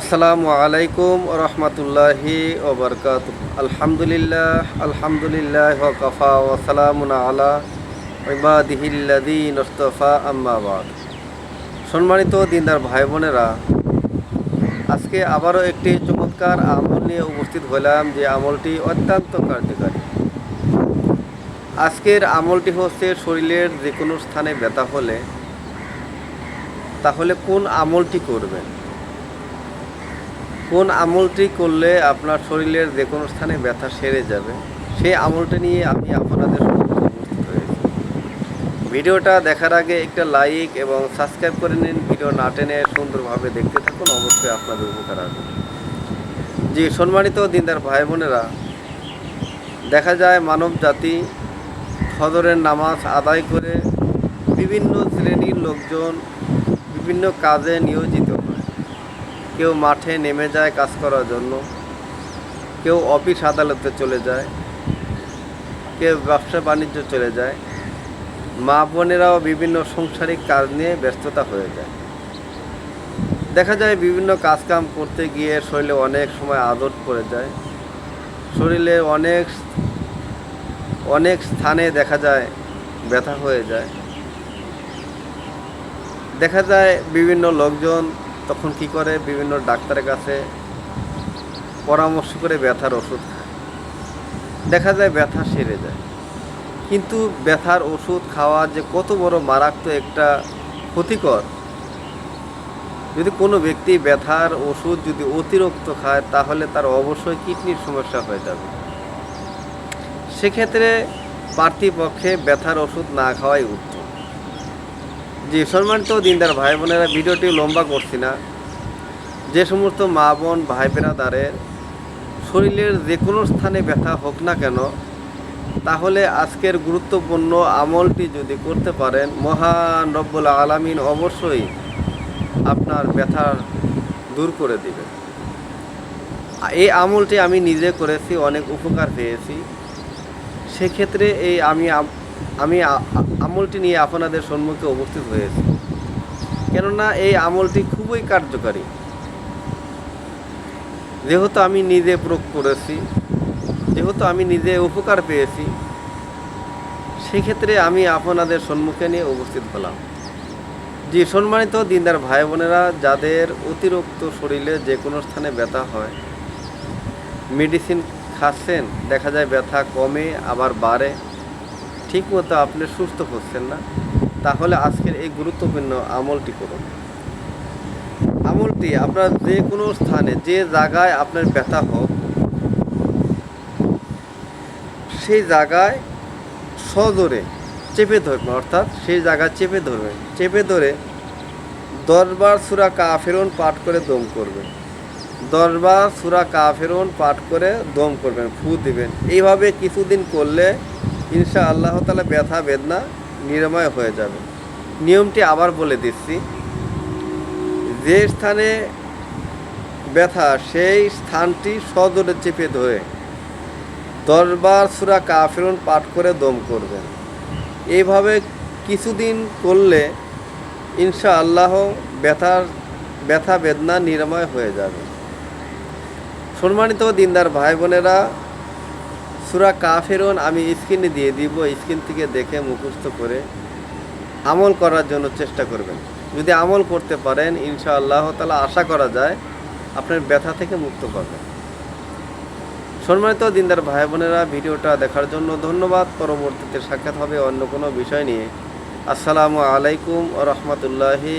আসসালামু আলাইকুম রহমতুল্লাহি ওবরকাত আলহামদুলিল্লাহ আলহামদুলিল্লাহ ওকফা ওসালামুন আলা নস্তফা সম্মানিত দিনদার ভাই বোনেরা আজকে আবারও একটি চমৎকার আমল নিয়ে উপস্থিত হলাম যে আমলটি অত্যন্ত কার্যকারী। আজকের আমলটি হচ্ছে শরীরের যে কোনো স্থানে ব্যথা হলে তাহলে কোন আমলটি করবেন? কোন আমলটি করলে আপনার শরীরের যে কোনো স্থানে ব্যথা সেরে যাবে? সেই আমলটা নিয়ে আমি আপনাদের ভিডিওটা দেখার আগে একটা লাইক এবং সাবস্ক্রাইব করে নিন। ভিডিও না টেনে সুন্দরভাবে দেখতে থাকুন, অবশ্যই আপনাদের উপকার আসবে। জি, সম্মানিত দিনদার ভাই বোনেরা দেখা যায় মানব জাতি ফজরের নামাজ আদায় করে বিভিন্ন শ্রেণির লোকজন বিভিন্ন কাজে নিয়োজিত। কেউ মাঠে নেমে যায় কাজ করার জন্য, কেউ অফিস আদালতে চলে যায়, কেউ ব্যবসা বাণিজ্য চলে যায়। মা বোনেরাও বিভিন্ন সাংসারিক কাজ নিয়ে ব্যস্ততা হয়ে যায়। দেখা যায় বিভিন্ন কাজকাম করতে গিয়ে শরীরে অনেক সময় আদত পড়ে যায়। শরীরে অনেক অনেক স্থানে দেখা যায় ব্যথা হয়ে যায়। দেখা যায় বিভিন্ন লোকজন তখন কি করে? বিভিন্ন ডাক্তারের কাছে পরামর্শ করে ব্যথার ওষুধ খায়। দেখা যায় ব্যথা সেরে যায়। কিন্তু ব্যথার ওষুধ খাওয়া যে কত বড় মারাত্মক একটা ক্ষতিকর। যদি কোনো ব্যক্তি ব্যথার ওষুধ যদি অতিরিক্ত খায়, তাহলে তার অবশ্যই কিডনির সমস্যা হয়ে যাবে। সেক্ষেত্রে পার্থিপক্ষে ব্যথার ওষুধ না খাওয়াই উত্তম। জি, সম্মানিত দিনদার ভাই বোনেরা, ভিডিওটি লম্বা করছি না। যে সমস্ত মা বোন, ভাই বেরাদারের শরীরের যে কোনো স্থানে ব্যথা হোক না কেন, তাহলে আজকের গুরুত্বপূর্ণ আমলটি যদি করতে পারেন, মহান রব্বুল আলামিন অবশ্যই আপনার ব্যথা দূর করে দিবে এই আমলটি আমি নিজে করেছি, অনেক উপকার পেয়েছি। সেক্ষেত্রে এই আমি আম- আমলটি নিয়ে আপনাদের সম্মুখে উপস্থিত হয়েছি। কেননা এই আমলটি খুবই কার্যকারী। যেহেতু আমি নিজে প্রয়োগ করেছি, যেহেতু আমি নিজে উপকার পেয়েছি, সেক্ষেত্রে আমি আপনাদের সম্মুখে নিয়ে উপস্থিত হলাম। জি, সম্মানিত দিনদার ভাই বোনেরা, যাদের অতিরিক্ত শরীরে যে কোনো স্থানে ব্যথা হয়, মেডিসিন খাচ্ছেন, দেখা যায় ব্যথা কমে, আবার বাড়ে। ঠিক মতো আপনি সুস্থ হচ্ছেন না, তাহলে আজকের এই গুরুত্বপূর্ণ আমলটি করুন। আমলটি আপনার যে কোনো স্থানে, যে জায়গায় আপনার ব্যথা হোক, সেই জায়গায় সজোরে চেপে ধরবেন অর্থাৎ সেই জায়গা চেপে ধরবেন চেপে ধরে দশবার সুরা কাফেরন পাঠ করে দম করবেন দশবার সুরা কাফেরন পাঠ করে দম করবেন, ফু দিবেন। এইভাবে কিছুদিন করলে ইনশা আল্লাহ তালা ব্যথা, বেদনা নিরাময় হয়ে যাবে। নিয়মটি আবার বলে দিচ্ছি। যে স্থানে ব্যথা, সেই স্থানটি সজোরে চেপে ধরে দশবার সুরা কাফেরন পাঠ করে দম করবেন এইভাবে কিছুদিন করলে ইনশা আল্লাহ ব্যথার, ব্যথা, বেদনা নিরাময় হয়ে যাবে। সম্মানিত দিনদার ভাই বোনেরা সুরা কাফেরন আমি স্ক্রিনে দিয়ে দিব, স্ক্রিন থেকে দেখে মুখস্থ করে আমল করার জন্য চেষ্টা করবেন। যদি আমল করতে পারেন ইনশা আল্লাহ তালা আশা করা যায় আপনার ব্যথা থেকে মুক্ত পাবেন। সম্মানিত দিনদার ভাই বোনেরা, ভিডিওটা দেখার জন্য ধন্যবাদ। পরবর্তীতে সাক্ষাৎ হবে অন্য কোনো বিষয় নিয়ে। আসসালামু আলাইকুম ও রহমতুল্লাহি